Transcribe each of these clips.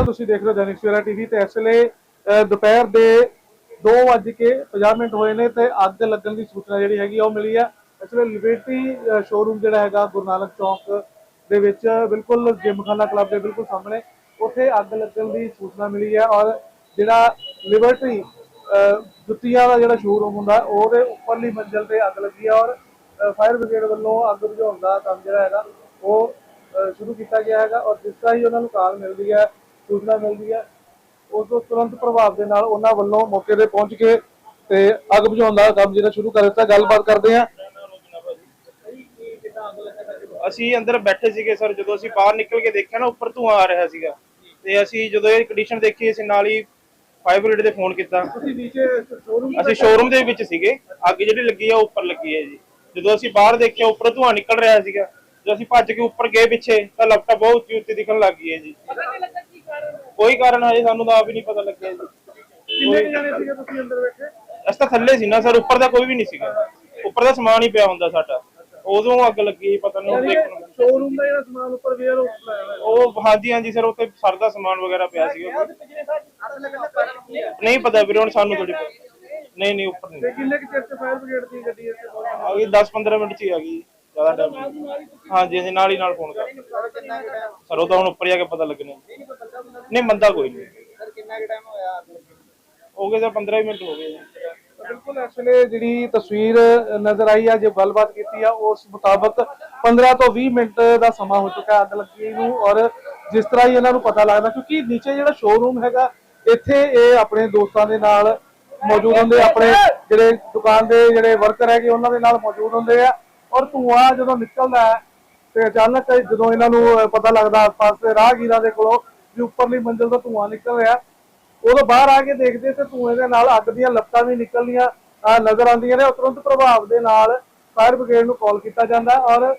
ਅਕਾਲ ਤੁਸੀਂ ਦੇਖ ਰਹੇ ਹੋ ਦੈਨਿਕ ਸਵੇਰਾ ਟੀਵੀ ਤੇ ਇਸ ਵੇਲੇ ਅਹ, ਦੁਪਹਿਰ ਦੇ 2:50 ਮਿੰਟ ਹੋਏ ਨੇ ਤੇ ਅੱਗ ਲੱਗਣ ਦੀ ਸੂਚਨਾ ਜਿਹੜੀ ਹੈਗੀ ਉਹ ਮਿਲੀ ਹੈ ਇਸ ਵੇਲੇ ਲਿਬਰਟੀ ਸ਼ੋਰੂਮ ਜਿਹੜਾ ਹੈਗਾ ਗੁਰੂ ਨਾਨਕ ਚੌਕ ਦੇ ਵਿੱਚ ਬਿਲਕੁਲ ਜਿਮਖਾਨਾ ਕਲੱਬ ਦੇ ਬਿਲਕੁਲ ਸਾਹਮਣੇ ਉੱਥੇ ਅੱਗ ਲੱਗਣ ਦੀ ਸੂਚਨਾ ਮਿਲੀ ਹੈ ਔਰ ਜਿਹੜਾ ਲਿਬਰਟੀ ਅਹ, ਜੁੱਤੀਆਂ ਦਾ ਜਿਹੜਾ ਸ਼ੋਰੂਮ ਹੁੰਦਾ ਉਹਦੇ ਉੱਪਰਲੀ ਮੰਜ਼ਲ ਤੇ ਅੱਗ ਲੱਗੀ ਹੈ ਔਰ ਫਾਇਰ ਬ੍ਰਿਗੇਡ ਵੱਲੋਂ ਅੱਗ ਬੁਝਾਉਣ ਦਾ ਕੰਮ ਜਿਹੜਾ ਹੈਗਾ ਉਹ ਸ਼ੁਰੂ ਕੀਤਾ ਗਿਆ ਹੈਗਾ ਔਰ ਜਿਸ ਤਰ੍ਹਾਂ ਹੀ ਉਹਨਾਂ ਨੂੰ ਕਾਲ ਮਿਲਦੀ ਹੈ ਸੂਚਨਾ ਮਿਲਦੀ ਹੈ। ਉਸ ਤੋਂ ਤੁਰੰਤ ਪ੍ਰਭਾਵ ਦੇ ਨਾਲ ਉਹਨਾਂ ਵੱਲੋਂ ਮੌਕੇ ਤੇ ਪਹੁੰਚ ਕੇ ਤੇ ਅੱਗ ਬੁਝਾਉਣ ਦਾ ਕੰਮ ਜਿਹੜਾ ਸ਼ੁਰੂ ਕਰ ਦਿੱਤਾ। ਗੱਲਬਾਤ ਕਰਦੇ ਆ ਅਸੀਂ ਅੰਦਰ ਬੈਠੇ ਸੀਗੇ ਸਰ। ਜਦੋਂ ਅਸੀਂ ਬਾਹਰ ਨਿਕਲ ਕੇ ਦੇਖਿਆ ਨਾ ਉੱਪਰ ਧੂਆਂ ਆ ਰਿਹਾ ਸੀਗਾ। ਤੇ ਅਸੀਂ ਜਦੋਂ ਇਹ ਕੰਡੀਸ਼ਨ ਦੇਖੀ ਅਸੀਂ ਨਾਲ ਹੀ ਫਾਇਰ ਬ੍ਰਿਗੇਡ ਦੇ ਫੋਨ ਕੀਤਾ। ਤੁਸੀਂ ਨੀਚੇ ਸ਼ੋਰੂਮ ਅਸੀਂ ਸ਼ੋਰੂਮ ਦੇ ਵਿੱਚ ਸੀਗੇ। ਅੱਗ ਜਿਹੜੀ ਲੱਗੀ ਆ ਉੱਪਰ ਲੱਗੀ ਹੈ ਜੀ। ਜਦੋਂ ਅਸੀਂ ਬਾਹਰ ਦੇਖਿਆ ਉੱਪਰ ਧੂਆਂ ਨਿਕਲ ਰਿਹਾ ਸੀਗਾ। ਜਦੋਂ ਅਸੀਂ ਭੱਜ ਕੇ ਉੱਪਰ ਗਏ ਪਿੱਛੇ ਤਾਂ ਲੈਪਟਾਪ ਬਹੁਤ ਉੱਚੀ ਉੱਚੀ ਦਿਖਣ ਲੱਗ ਗਈ ਹੈ ਜੀ। ਕੋਈ ਕਾਰਨ ਹਜੇ ਸਾਨੂੰ ਤਾਂ ਆਪ ਹੀ ਨਹੀਂ ਪਤਾ ਲੱਗਿਆ ਜੀ। ਕਿੰਨੇ ਕੁ ਜਾਣੇ ਸੀਗੇ ਤੁਸੀਂ ਅੰਦਰ ਬੈਠੇ ਅਸੀਂ ਤਾਂ ਥੱਲੇ ਸੀ ਨਾ ਸਰ ਉੱਪਰ ਦਾ ਕੋਈ ਵੀ ਨਹੀਂ ਸੀਗਾ। ਉੱਪਰ ਦਾ ਸਮਾਨ ਹੀ ਪਿਆ ਹੁੰਦਾ ਸਾਡਾ। ਉਦੋਂ ਅੱਗ ਲੱਗੀ ਪਤਾ ਨਹੀਂ ਉਹ ਦੇਖਣ ਨੂੰ। ਸ਼ੋਰੂਮ ਦਾ ਜਿਹੜਾ ਸਮਾਨ ਉੱਪਰ ਵੇਅਰ ਆਇਆ ਹੋਇਆ। ਉਹ ਹਾਂਜੀ ਹਾਂਜੀ ਸਰ ਉੱਥੇ ਸਰ ਦਾ ਸਮਾਨ ਵਗੈਰਾ ਪਿਆ ਸੀਗਾ ਨਹੀਂ ਪਤਾ ਵੀਰੇ ਹੁਣ ਸਾਨੂੰ ਥੋੜੀ ਨਹੀਂ ਨਹੀਂ ਉੱਪਰ ਨਹੀਂ। ਤੇ ਕਿੰਨੇ ਕੁ ਚਿਰ ਚ ਫਾਇਰ ਬ੍ਰਿਗੇਡ ਦੀ ਗੱਡੀ ਇੱਥੇ ਪਹੁੰਚੀ ਆ ਗਈ 10-15 ਮਿੰਟ ਚ ਹੀ ਆ ਗਈ। ਜ਼ਿਆਦਾ ਟਾਈਮ ਹਾਂਜੀ ਅਸੀਂ ਨਾਲ ਹੀ ਨਾਲ ਫੋਨ ਕਰ। ਸਰ ਉਹ ਤਾਂ ਹੁਣ ਉੱਪਰ ਜਾ ਕੇ ਪਤਾ ਲੱਗਣਾ। ਨਹੀਂ ਮੰਦਾ ਕੋਈ ਨਹੀਂ ਸਰ ਕਿੰਨਾ ਕੁ ਟਾਈਮ ਹੋਇਆ ਹੋ ਗਏ ਤਾਂ 15 ਮਿੰਟ ਹੋ ਗਏ ਜੀ। ਬਿਲਕੁਲ ਇਸ ਵੇਲੇ ਜਿਹੜੀ ਤਸਵੀਰ ਨਜ਼ਰ ਆਈ ਆ ਜੇ ਗੱਲਬਾਤ ਕੀਤੀ ਆ ਉਸ ਮੁਤਾਬਕ 15 ਤੋਂ 20 ਮਿੰਟ ਦਾ ਸਮਾਂ ਹੋ ਚੁੱਕਾ ਅੱਗ ਲੱਗੀ ਨੂੰ ਔਰ ਜਿਸ ਤਰ੍ਹਾਂ ਹੀ ਇਹਨਾਂ ਨੂੰ ਪਤਾ ਲੱਗਦਾ ਕਿਉਂਕਿ ਨੀਚੇ ਜਿਹੜਾ ਸ਼ੋਰੂਮ ਹੈਗਾ ਇੱਥੇ ਇਹ ਆਪਣੇ ਦੋਸਤਾਂ ਦੇ ਨਾਲ ਮੌਜੂਦ ਹੁੰਦੇ ਆਪਣੇ ਜਿਹੜੇ ਦੁਕਾਨ ਦੇ ਜਿਹੜੇ ਵਰਕਰ ਹੈਗੇ ਉਹਨਾਂ ਦੇ ਨਾਲ ਮੌਜੂਦ ਹੁੰਦੇ ਆ ਔਰ ਧੂਆਂ ਜਦੋਂ ਨਿਕਲਦਾ ਹੈ ਤੇ ਅਚਾਨਕ ਜਦੋਂ ਇਹਨਾਂ ਨੂੰ ਪਤਾ ਲੱਗਦਾ ਆਸ-ਪਾਸ ਦੇ ਰਾਹਗੀਰਾਂ ਦੇ ਕੋਲੋਂ ਵੀ ਉੱਪਰਲੀ ਮੰਜ਼ਿਲ ਤੋਂ ਧੂਆਂ ਨਿਕਲ ਰਿਹਾ। ਉਦੋਂ ਬਾਹਰ ਆ ਕੇ ਦੇਖਦੇ ਤੇ ਧੂਏ ਦੇ ਨਾਲ ਅੱਗ ਦੀਆਂ ਲੱਤਾਂ ਵੀ ਨਿਕਲਦੀਆਂ ਨਜ਼ਰ ਆਉਂਦੀਆਂ ਨੇ। ਤੁਰੰਤ ਪ੍ਰਭਾਵ ਦੇ ਨਾਲ ਫਾਇਰ ਬ੍ਰਿਗੇਡ ਨੂੰ ਕਾਲ ਕੀਤਾ ਜਾਂਦਾ ਔਰ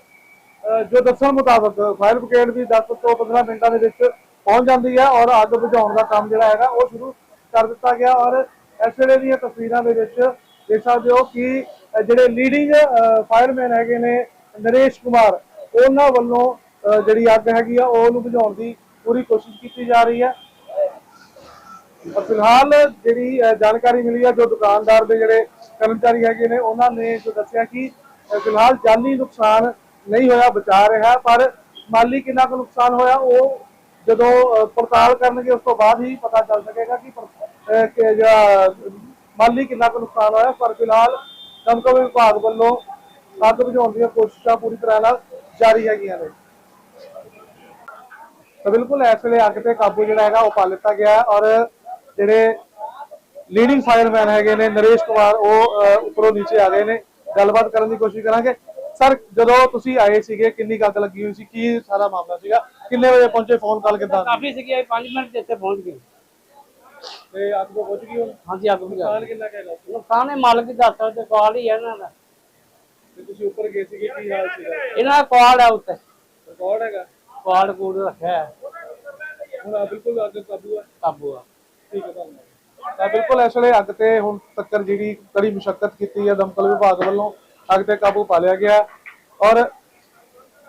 ਜੋ ਦੱਸਣ ਮੁਤਾਬਕ ਫਾਇਰ ਬ੍ਰਿਗੇਡ ਵੀ 10 ਤੋਂ 15 ਮਿੰਟਾਂ ਦੇ ਵਿੱਚ ਪਹੁੰਚ ਜਾਂਦੀ ਹੈ ਔਰ ਅੱਗ ਬੁਝਾਉਣ ਦਾ ਕੰਮ ਜਿਹੜਾ ਹੈਗਾ ਉਹ ਸ਼ੁਰੂ ਕਰ ਦਿੱਤਾ ਗਿਆ ਔਰ ਇਸ ਵੇਲੇ ਦੀਆਂ ਤਸਵੀਰਾਂ ਦੇ ਵਿੱਚ ਦੇਖ ਸਕਦੇ ਹੋ ਕਿ ਜਿਹੜੇ ਲੀਡਿੰਗ ਫਾਇਰਮੈਨ ਹੈਗੇ ਨੇ ਨਰੇਸ਼ ਕੁਮਾਰ, ਉਹਨਾਂ ਵੱਲੋਂ, ਅਹ ਜਿਹੜੀ ਅੱਗ ਹੈਗੀ ਆ ਉਹ ਨੂੰ ਬੁਝਾਉਣ ਦੀ ਪੂਰੀ ਕੋਸ਼ਿਸ਼ ਕੀਤੀ ਜਾ ਰਹੀ ਹੈ। ਫਿਲਹਾਲ ਜਿਹੜੀ ਜਾਣਕਾਰੀ ਮਿਲੀ ਹੈ, ਜੋ ਦੁਕਾਨਦਾਰ ਦੇ ਜਿਹੜੇ ਕਰਮਚਾਰੀ ਹੈਗੇ ਨੇ, ਉਹਨਾਂ ਨੇ ਜੋ ਦੱਸਿਆ ਕਿ ਫਿਲਹਾਲ ਜਾਨੀ ਨੁਕਸਾਨ ਨਹੀਂ ਹੋਇਆ, ਬਚਾ ਰਿਹਾ ਪਰ ਮਾਲੀ ਕਿੰਨਾ ਕੁ ਨੁਕਸਾਨ ਹੋਇਆ, ਉਹ ਜਦੋਂ ਪੜਤਾਲ ਕਰਨਗੇ, ਉਸ ਤੋਂ ਬਾਅਦ ਹੀ ਪਤਾ ਚੱਲ ਸਕੇਗਾ ਕਿ ਕਿ ਜਿਹੜਾ ਮਾਲੀ ਕਿੰਨਾ ਕੁ ਨੁਕਸਾਨ ਹੋਇਆ। ਪਰ ਫਿਲਹਾਲ ਦਮਕਲ ਵਿਭਾਗ ਵੱਲੋਂ ਅੱਗ ਬੁਝਾਉਣ ਦੀਆਂ ਕੋਸ਼ਿਸ਼ਾਂ ਪੂਰੀ ਤਰ੍ਹਾਂ ਨਾਲ ਜਾਰੀ ਹੈਗੀਆਂ ਨੇ। ਤਾਂ ਬਿਲਕੁਲ ਇਸ ਵੇਲੇ ਅੱਗ ਤੇ ਕਾਬੂ ਜਿਹੜਾ ਹੈਗਾ ਉਹ ਪਾ ਲਿੱਤਾ ਗਿਆ ਹੈ ਔਰ ਜਿਹੜੇ ਲੀਡਿੰਗ ਫਾਇਰਮੈਨ ਹੈਗੇ ਨੇ ਨਰੇਸ਼ ਕੁਮਾਰ ਉਹ ਉੱਪਰੋਂ ਨੀਚੇ ਆ ਗਏ ਨੇ। ਗੱਲਬਾਤ ਕਰਨ ਦੀ ਕੋਸ਼ਿਸ਼ ਕਰਾਂਗੇ। ਸਰ ਜਦੋਂ ਤੁਸੀਂ ਆਏ ਸੀਗੇ ਕਿੰਨੀ ਅੱਗ ਲੱਗੀ ਹੋਈ ਸੀ? ਕੀ ਸਾਰਾ ਮਾਮਲਾ ਸੀਗਾ? ਕਿੰਨੇ ਵਜੇ ਪਹੁੰਚੇ? ਫੋਨ ਕਾਲ ਕਿੱਦਾਂ? ਕਾਫੀ ਸੀਗੀ 5 ਮਿੰਟ ਚ ਇੱਥੇ ਪਹੁੰਚ ਗਏ। ਤੇ ਅੱਗ ਤੋਂ ਪਹੁੰਚ ਗਈ ਹੁਣ? ਹਾਂਜੀ ਅੱਗ ਵੀ ਨੁਕਸਾਨ ਕਿੰਨਾ ਕੁ ਹੈਗਾ? ਨੁਕਸਾਨ ਇਹ ਮਾਲਕ ਦੀ ਦੱਸ ਤੇ ਕਾਲ ਹੀ ਹੈ ਇਹਨਾਂ ਦਾ। ਤੇ ਤੁਸੀਂ ਉੱਪਰ ਗਏ ਸੀਗੇ ਕੀ ਹਾਲ ਸੀਗਾ? ਇਹਨਾਂ ਦਾ ਕਾਲ ਹੈ ਉੱਤੇ ਰਿਕਾਰਡ ਹੈਗਾ? ਕਾਲ ਕੂੜ ਰੱਖਿਆ ਹੈ। ਹੁਣ ਆ ਬਿਲਕੁਲ ਅੱਗ ਕਾਬੂ ਹੈ ਕਾਬੂ ਆ। ਠੀਕ ਹੈ ਧੰਨਵਾਦ। ਤਾਂ ਬਿਲਕੁਲ ਇਸ ਵੇਲੇ ਅੱਗ ਤੇ ਹੁਣ ਤੱਕਰ ਜਿਹੜੀ ਕੜੀ ਮੁਸ਼ਕਲ ਕੀਤੀ ਹੈ ਦਮਕਲ ਵਿਭਾਗ ਵੱਲੋਂ ਅੱਗ ਤੇ ਕਾਬੂ ਪਾ ਲਿਆ ਗਿਆ। ਔਰ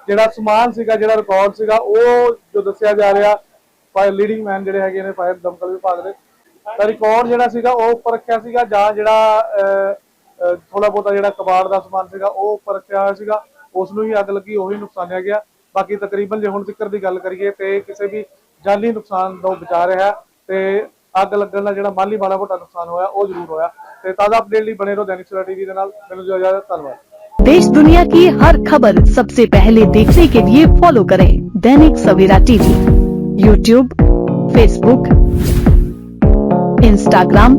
ਜਿਹੜਾ ਸਮਾਨ ਸੀਗਾ ਜਿਹੜਾ ਰਿਕਾਰਡ ਸੀਗਾ ਉਹ ਜੋ ਦੱਸਿਆ ਜਾ ਰਿਹਾ ਫਾਇਰ ਲੀਡਿੰਗ ਮੈਨ ਜਿਹੜੇ ਹੈਗੇ ਨੇ ਫਾਇਰ ਦਮਕਲ ਵਿਭਾਗ ਦੇ ਤਾਂ ਰਿਕਾਰਡ ਜਿਹੜਾ ਸੀਗਾ ਉਹ ਉੱਪਰ ਰੱਖਿਆ ਸੀਗਾ ਜਾਂ ਜਿਹੜਾ ਥੋੜਾ ਬਹੁਤਾ ਜਿਹੜਾ ਕਬਾੜ ਦਾ ਸਮਾਨ ਸੀਗਾ ਉਹ ਉੱਪਰ ਰੱਖਿਆ ਹੋਇਆ ਸੀਗਾ। ਉਸ ਨੂੰ ਹੀ ਅੱਗ ਲੱਗੀ ਉਹੀ ਨੁਕਸਾਨਿਆ ਗਿਆ। ਬਾਕੀ ਤਕਰੀਬਨ ਜੇ ਹੁਣ ਜ਼ਿਕਰ ਦੀ ਗੱਲ ਕਰੀਏ ਤੇ ਕਿਸੇ ਵੀ ਜਾਨੀ ਨੁਕਸਾਨ ਤੋਂ ਬਚਾ ਰਿਹਾ ਤੇ ਅੱਗ ਲੱਗਣ ਦਾ ਜਿਹੜਾ ਮਾਲੀ ਮਾੜਾ ਮੋਟਾ ਨੁਕਸਾਨ ਹੋਇਆ ਉਹ ਜ਼ਰੂਰ ਹੋਇਆ ਤੇ ਤਾਜ਼ਾ ਅਪਡੇਟ ਲਈ ਬਣੇ ਰਹੋ ਦੈਨਿਕ ਸਵੇਰਾ ਟੀਵੀ ਦੇ ਨਾਲ ਮੈਨੂੰ ਜੋ ਇਜਾਜ਼ਤ ਧੰਨਵਾਦ देश दुनिया की हर खबर सबसे पहले देखने के लिए फॉलो करें Dainik Savera TV YouTube Facebook Instagram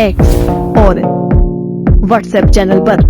X और व्हाट्सएप चैनल पर।